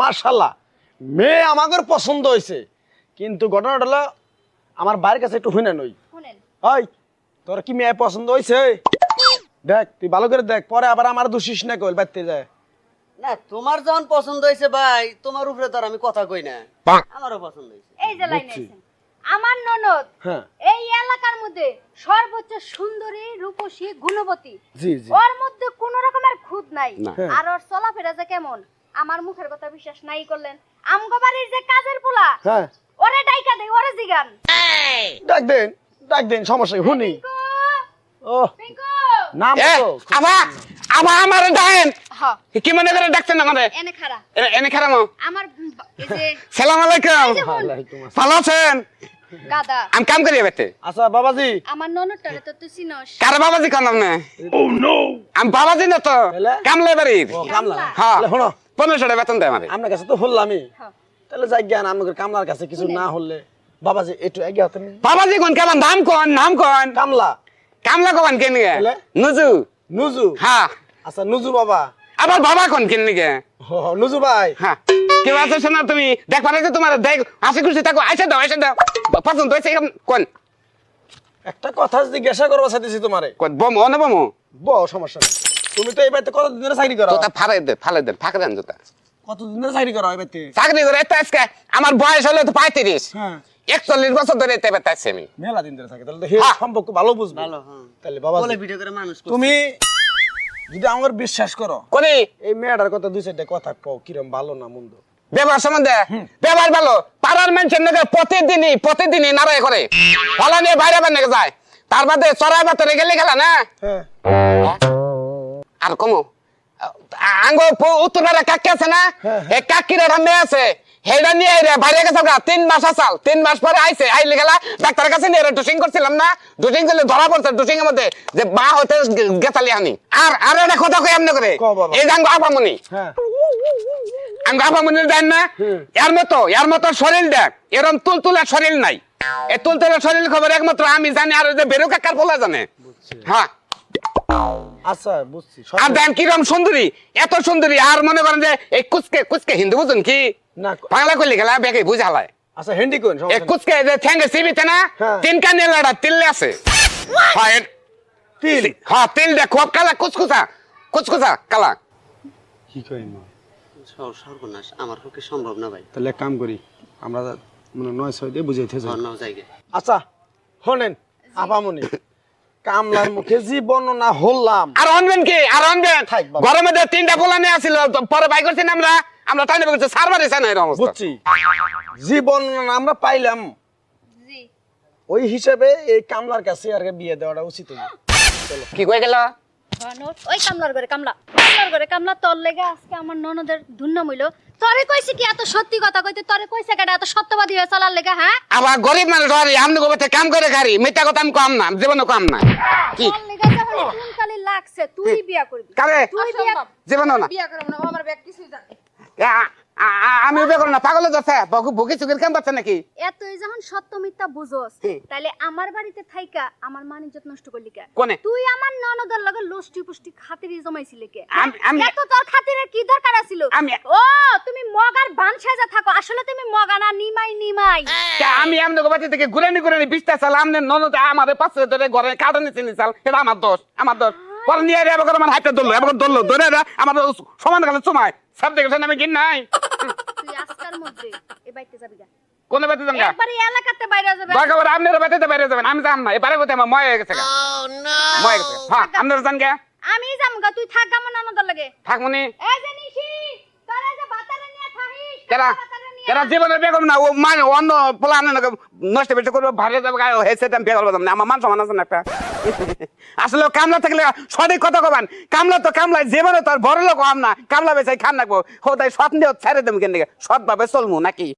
মার্শাল্লাহ মেয়ে আমাদের পছন্দ হয়েছে কিন্তু ঘটনাটা হলো আমার বাড়ির কাছে একটু শুনে নই ওই তোর কি মেয়ে পছন্দ হয়েছে দেখ তুই ভালো করে দেখ পরে আবার আমার দোষিস না কইল বাড়তে যায় না তোমার যখন পছন্দ হয়েছে ভাই তোমার উপরে তো আমি কথা কই না। আমারও পছন্দ হয়েছে এই যে লাইন আছেন। আমার ননদ হ্যাঁ। এই এলাকার মধ্যে সর্বোচ্চ সুন্দরী রূপসী গুণবতী। জি জি। ওর মধ্যে কোন রকমের খুঁত নাই। হ্যাঁ। আর ওর চলাফেরা যে কেমন? আমার মুখের কথা বিশ্বাস নাই করলেন। আমগো বাড়ির যে কাজের পোলা হ্যাঁ। ওরে ডাইকা দেই ওরে জিগান। ডাক দেন ডাক দেন সমস্যা শুনি ও। নাম তো আমা আমা আমার ডাইন হ্যাঁ কি মনে করে ডাকছেন আমারে? এনে খারা এনে খারাম আমার উম বা- এই যে সালাম আলাইকুম। ভালো আছেন? গাদা। আমি কাম করি বেতে আচ্ছা বাবাজি। আমার ননদটারে তো তুই চিনস। কার বাবাজি কাম নাম আমি বাবাজি না তো? কামলে বাড়ির। ও কামলা। হ্যাঁ। শোনো। পনেরোশো টাকা বেতন দেয় আমারে। কাছে তো হল্লামই হ্যাঁ। তাহলে যাই জ্ঞান আমাদের কামলার কাছে কিছু না হলে বাবাজি একটু এগিয়ে হতেন বাবাজি কোন কেমন? নাম কোন? নাম কোন? কামলা। কামলা কোন কেন নুজু। নুজু? হ্যাঁ। আচ্ছা নুজু বাবা। আবার বাবা কোন কেন ও, নুজু ভাই। হ্যাঁ। কেউ আছে শোনা তুমি? দেখ যে তোমার দেখ। হাসি খুশি থাকো আইসা দাও আইসা দাও। পছন্দ হয়েছে কোন? একটা কথা জিজ্ঞাসা করব চাইতেছি তোমারে। কোন বমো না বমো? ব সমস্যা নেই। তুমি তো এই বাড়িতে কতদিন ধরে চাকরি করো? জোতা ফাড়াই দে ফালাই দেন ফাঁকা দেন জোতা। কতদিন ধরে চাকরি করো এই বাড়িতে? চাকরি করে এত আজকে আমার বয়স হলো তো পঁয়ত্রিশ। হ্যাঁ। একচল্লিশ বছর ধরে এতে বেতাচ্ছি আমি। মেলা দিন ধরে থাকে তাহলে তো হে হ্যাঁ। সম্পর্ক ভালো বুঝবে। ভালো হ্যাঁ। তাহলে বাবা বলে ভিডিও করে মানুষ। তুমি যদি আমার বিশ্বাস করো করি। এই মেয়েটার কথা দুই চারটা কথা কও কিরম ভালো না মন্দ? ব্যবহার সম্বন্ধে? ব্যবহার ভালো। পাড়ার মানুষের নাকি প্রতিদিনই প্রতিদিনই নারায় করে। ফলা নিয়ে বাইরে বাইরে যায়। তার বাদে চড়াই বাতরে গেলে খেলা না? হ্যাঁ। আর কমো। আঙ্গ উত্তর পাড়া কাকি আছে না? হ্যাঁ, এই কাকির একটা মেয়ে আছে। হেডা নিয়ে আইরে বাইরে গেছে তিন মাস আসাল। তিন মাস পরে আইছে। আইলে গেলা ডাক্তারের কাছে নিয়ে ডুসিং করছিলাম না। ডুসিং করলে ধরা পড়ছে ডুসিং এর মধ্যে। যে মা হতে গেতালি আনি। আর আর একটা কথা কই এমনি করে। এই যে আঙ্গ আপামনি। হ্যাঁ। আমি আপামনি দেন না। এর মতো এর মতো শরীর দেখ। এরম তুলতুলা শরীর নাই। এই তুলতুলা শরীর খবর একমাত্র আমি জানি। আর যে বেরো কাকার বলা জানে। হ্যাঁ। আচ্ছা বুঝছি আর দেন কিরম সুন্দরী? এত সুন্দরী আর মনে করেন যে এই কুচকে কুচকে হিন্দু বুঝুন কি? না বাংলা করলে গেলা বেগে বুঝালায় আচ্ছা হেন্ডি কোন? এই কুচকে যে ঠ্যাঙ্গে সিবিতে না হ্যাঁ। তিন কানে লাড়া তিল্লে আছে। হ্যাঁ তিল? হ্যাঁ তিল দে খুব কালা কুচকুচা কুচকুচা কালা। কি কই মা? সর- সর্বনাশ আমার পক্ষে সম্ভব না ভাই। তাহলে কাম করি আমরা মানে নয় ছয় দিয়ে বুঝাইতে যাই। আচ্ছা শোনেন আপামনি। কামলার মুখে যে বর্ণনা হলাম। আর আনবেন কি? আর আনবেন। গরমে তিনটা পোলা নিয়ে আসছিল তো পরে বাই করছেন আমরা? আমরা তাই নেবে করছি সারবার এসে না এরকম বুঝছি। বর্ণনা আমরা পাইলাম জি। ওই হিসেবে এই কামলার কাছে আর বিয়ে দেওয়াটা উচিত কি কয়ে গেল? ওই কামলার ঘরে কামলা। কামলার ঘরে কামলা তোর লেগে আজকে আমার ননদের ধুন্না মইল তরে কইছে কি এত সত্যি কথা কইতে? তরে কইছে কেডা? এত সত্যবাদী হয়ে চলার লেগে হ্যাঁ? আবার গরিব মানুষ আর আমনে গোবতে কাম করে খারি মিথ্যা কথা আমি কম না জীবনে কম না। কি? লাগছে। তুই বিয়া করবি। কারে? তুই বিয়া জীবনে না। বিয়া করব না। আমার ব্যাগ কিছুই জানে আমি বিয়ে করো না পাগল যাচ্ছে। ভুকি চুকির কাম পাচ্ছে নাকি? এতই যখন সত্য মিথ্যা বুঝোস। তাইলে আমার বাড়িতে থাইকা আমার মান ইজ্জত নষ্ট করলি কে? কোনে? তুই আমার ননদের লগে লোষ্টি পুষ্টি খাতিরি জমাইছিলি কে? আমি- আমি- এত তোর খাতিরের কি দরকার ছিল আমি- ও তুমি মগার বান সাজা থাকো আসলে তুমি মগা না নিমাই নিমাই। আমি আমনে গোবাতি থেকে ঘুরে নি ঘুরে নি বিশটা চাল আমনে ননদ আমাদের পাশে ধরে ঘরে কাটা নিচে নি চাল এটা আমার দোষ আমার দোষ। পরে নিয়ে আমার হাতটা ধরলো এবার ধরলো ধরে আমার সমান গেলে সময়। সব দেখেছেন আমি কি নাই আজকার মধ্যে এ বাইতে যাবি গা। কোন বাতি জানগা একবার এই এলাকাতে বাইরে যাবে। দরকার পড়ে আপনারা বাতিতে বাইরে যাবেন। আমি যাম না। এবারে আমার ময় হয়ে গেছে গা। ময় হয়ে গেছে হ্যাঁ আপনারা জান গে। আমি যামগা তুই থাক লাগে। থাকমনি এই যে নিশি তোরা যে বাতারে নিয়ে থাকিস কেরা? বাতারে জীবনের করব না ও মানে অন্য নষ্ট বেশি করব ভালো যাবে আমি বিয়ে করব না। আমার মান সমান আছে না একটা। আসলে কামলা থাকলে সঠিক কথা কবান। কামলা তো কামলা যে তো আর বড় লোক আম না, কামলা বেচাই খান রাখব তাই স্বপ্ন ছেড়ে দেবো কেন সৎ ভাবে চলমু নাকি?